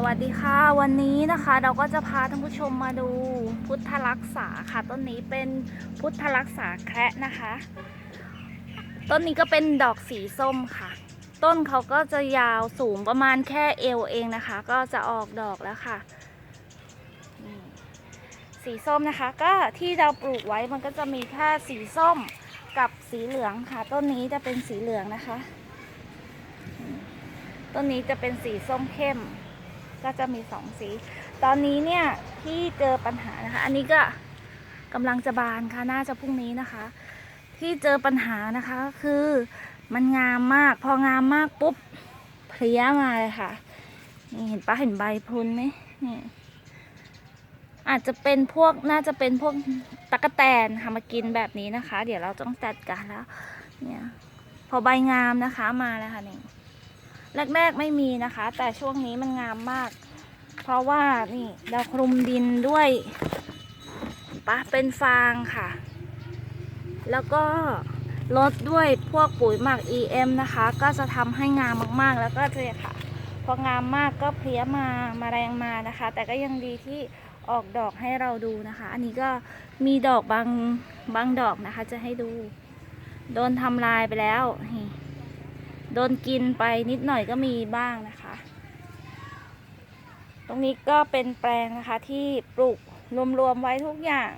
สวัสดีค่ะ วันนี้นะคะเราก็จะพาท่านผู้ชมมาดูพุทธรักษาค่ะ ต้นนี้เป็นพุทธรักษาแคระนะคะ ต้นนี้ก็เป็นดอกสีส้มค่ะ ต้นเขาก็จะยาวสูงประมาณแค่เอวเองนะคะ ก็จะออกดอกแล้วค่ะ สีส้มนะคะ ก็ที่เราปลูกไว้มันก็จะมีแค่สีส้มกับสีเหลืองค่ะ ต้นนี้จะเป็นสีเหลืองนะคะ ต้นนี้จะเป็นสีส้มเข้ม ก็จะมีสองสี ตอนนี้เนี่ยที่เจอปัญหานะคะ อันนี้ก็กำลังจะบานค่ะ น่าจะพรุ่งนี้นะคะ ที่เจอปัญหานะคะก็คือมันงามมาก พองามมากปุ๊บเพลี้ยมาเลยค่ะ นี่เห็นปะเห็นใบพุนไหมนี่อาจจะเป็นพวกน่าจะเป็นพวกตะกะแตนค่ะมากินแบบนี้นะคะ เดี๋ยวเราต้องจัดการแล้ว เนี่ย พอใบงามนะคะมาแล้วค่ะนี่ แรกๆไม่มีนะคะ แต่ช่วงนี้มันงามมาก เพราะว่านี่เราคลุมดินด้วยปะเป็นฟางค่ะ แล้วก็ลดด้วยพวกปุ๋ยหมัก EM นะคะ ก็จะทำให้งามมากๆ แล้วก็เนี่ยค่ะ พองามมากก็เพลี้ยมามาแรงมานะคะ แต่ก็ยังดีที่ออกดอกให้เราดูนะคะ อันนี้ก็มีดอกบางบางดอกนะคะ จะให้ดู โดนทำลายไปแล้ว โดนกินไปนิดหน่อยก็มีบ้างนะคะ ตรงนี้ก็เป็นแปลงนะคะที่ปลูกรวมๆไว้ทุกอย่าง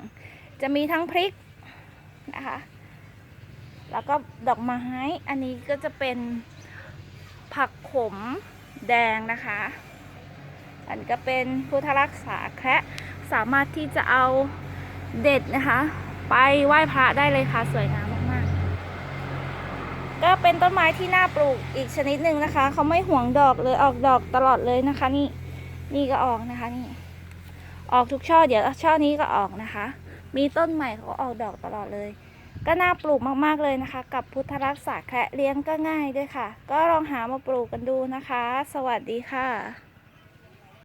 จะมีทั้งพริกนะคะ แล้วก็ดอกไม้ อันนี้ก็จะเป็นผักขมแดงนะคะ อันนก็เป็นพุทธรักษาแคระสามารถที่จะเอาเด็ดนะคะ ไปไหว้พระได้เลยค่ะสวยงาม ก็เป็นต้นไม้ที่น่าปลูกอีกชนิดหนึ่งนะคะ เขาไม่ห่วงดอกเลยออกดอกตลอดเลยนะคะ นี่นี่ก็ออกนะคะนี่ ออกทุกช่อเดี๋ยวช่อนี้ก็ออกนะคะ มีต้นใหม่เขาออกดอกตลอดเลย ก็น่าปลูกมากๆเลยนะคะ กับพุทธรักษาแคระเลี้ยงก็ง่ายด้วยค่ะ ก็ลองหามาปลูกกันดูนะคะ สวัสดีค่ะ